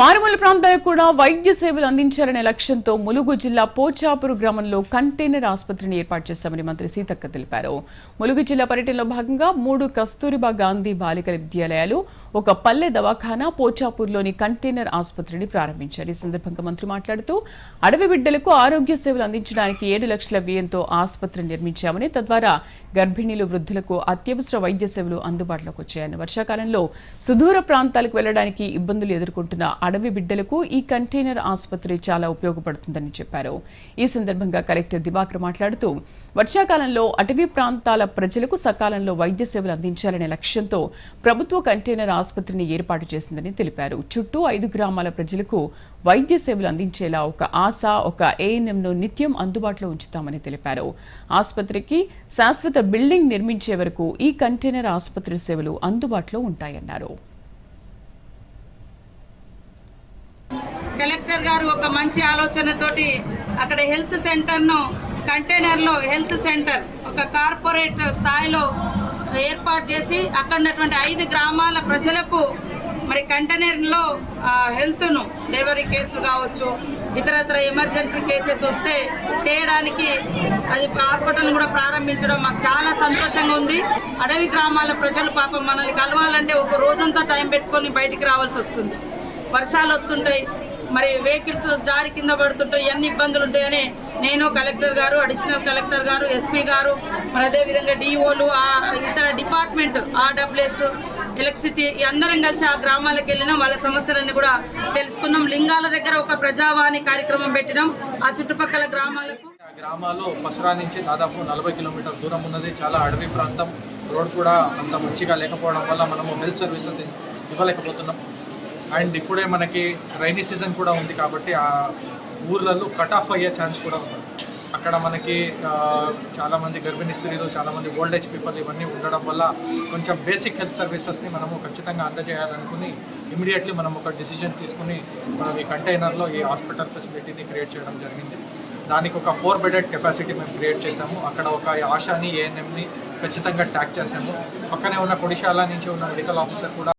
మారుమూల ప్రాంతాలకు కూడా వైద్య సేవలు అందించాలనే లక్ష్యంతో ములుగు జిల్లా పోచాపురు గ్రామంలో కంటైనర్ ఆసుపత్రిని ఏర్పాటు చేశామని మంత్రి సీతక్క తెలిపారు. ములుగు జిల్లా పర్యటనలో భాగంగా మూడు కస్తూరిబా గాంధీ బాలికల విద్యాలయాలు ఒక పల్లె దవాఖానా పోచాపూర్లోని కంటైనర్ ఆసుపత్రిని ప్రారంభించారు. ఈ సందర్భంగా మంత్రి మాట్లాడుతూ అడవి బిడ్డలకు ఆరోగ్య సేవలు అందించడానికి ఏడు లక్షల వ్యయంతో ఆసుపత్రి నిర్మించామని తద్వారా గర్భిణీలు వృద్ధులకు అత్యవసర వైద్య సేవలు అందుబాటులోకి వచ్చాయని. వర్షాకాలంలో సుదూర ప్రాంతాలకు వెళ్ళడానికి ఇబ్బందులు ఎదుర్కొంటున్న అడవి బిడ్డలకు ఈ కంటైనర్ ఆసుపత్రి చాలా ఉపయోగపడుతుందని చెప్పారు. ఈ సందర్భంగా కలెక్టర్ దివాకర్ మాట్లాడుతూ వర్షాకాలంలో అటవీ ప్రాంతాల ప్రజలకు సకాలంలో వైద్య సేవలు అందించాలనే లక్ష్యంతో ప్రభుత్వ కంటైనర్ ఆసుపత్రిని ఏర్పాటు చేసిందని తెలిపారు. చుట్టూ ఐదు గ్రామాల ప్రజలకు వైద్య సేవలు అందించేలా ఒక ఆశ ఒక ఏఎన్ఎంను నిత్యం అందుబాటులో ఉంచుతామని తెలిపారు. ఆసుపత్రికి శాశ్వత బిల్డింగ్ నిర్మించే వరకు ఈ కంటైనర్ ఆసుపత్రి సేవలు అందుబాటులో ఉంటాయన్నారు. కలెక్టర్ గారు ఒక మంచి ఆలోచనతోటి అక్కడ హెల్త్ సెంటర్ను కంటైనర్లో హెల్త్ సెంటర్ ఒక కార్పొరేట్ స్థాయిలో ఏర్పాటు చేసి అక్కడ ఉన్నటువంటి ఐదు గ్రామాల ప్రజలకు మరి కంటైనర్లో హెల్త్ను డెలివరీ కేసులు కావచ్చు ఇతరత్ర ఎమర్జెన్సీ కేసెస్ వస్తే చేయడానికి అది హాస్పిటల్ని కూడా ప్రారంభించడం మాకు చాలా సంతోషంగా ఉంది. అడవి గ్రామాల ప్రజలు పాపం మనల్ని కలవాలంటే ఒక రోజంతా టైం పెట్టుకొని బయటికి రావాల్సి వస్తుంది. వర్షాలు వస్తుంటాయి మరి వెహికల్స్ జారి కింద పడుతుంటాయి ఎన్ని ఇబ్బందులు ఉంటాయని నేను కలెక్టర్ గారు అడిషనల్ కలెక్టర్ గారు ఎస్పీ గారు మరి అదేవిధంగా డిఓలు ఆ ఇతర డిపార్ట్మెంట్ ఆర్డబ్ల్యూఎస్ ఎలక్ట్రిసిటీ అందరం కలిసి ఆ గ్రామాలకు వెళ్ళినాం. వాళ్ళ సమస్యలన్నీ కూడా తెలుసుకున్నాం. లింగాల దగ్గర ఒక ప్రజావాణి కార్యక్రమం పెట్టినాం. ఆ చుట్టుపక్కల గ్రామాలకు. ఆ గ్రామాలు పసరా నుంచి దాదాపు నలభై కిలోమీటర్ దూరం ఉన్నది. చాలా అడవి ప్రాంతం. రోడ్ కూడా అంత మంచిగా లేకపోవడం వల్ల మనము హెల్త్ సర్వీసెస్ ఇవ్వలేకపోతున్నాం. అండ్ ఇప్పుడే మనకి రైనీ సీజన్ కూడా ఉంది కాబట్టి ఆ ఊర్లలో కట్ ఆఫ్ అయ్యే ఛాన్స్ కూడా ఉంది. అక్కడ మనకి చాలామంది గర్భిణీ స్త్రీలు చాలామంది ఓల్డ్ ఏజ్ పీపుల్ ఇవన్నీ ఉండడం వల్ల కొంచెం బేసిక్ హెల్త్ సర్వీసెస్ని మనము ఖచ్చితంగా అందజేయాలనుకుని ఇమీడియట్లీ మనం ఒక డిసిజన్ తీసుకుని మనం ఈ కంటైనర్లో ఈ హాస్పిటల్ ఫెసిలిటీని క్రియేట్ చేయడం జరిగింది. దానికి ఒక ఫోర్ బెడెడ్ కెపాసిటీ మేము క్రియేట్ చేసాము అక్కడ ఒక ఆశాని ఏఎన్ఎంని ఖచ్చితంగా ట్యాక్ చేసాము పక్కనే ఉన్న కొడిశాల నుంచి ఉన్న మెడికల్ ఆఫీసర్ కూడా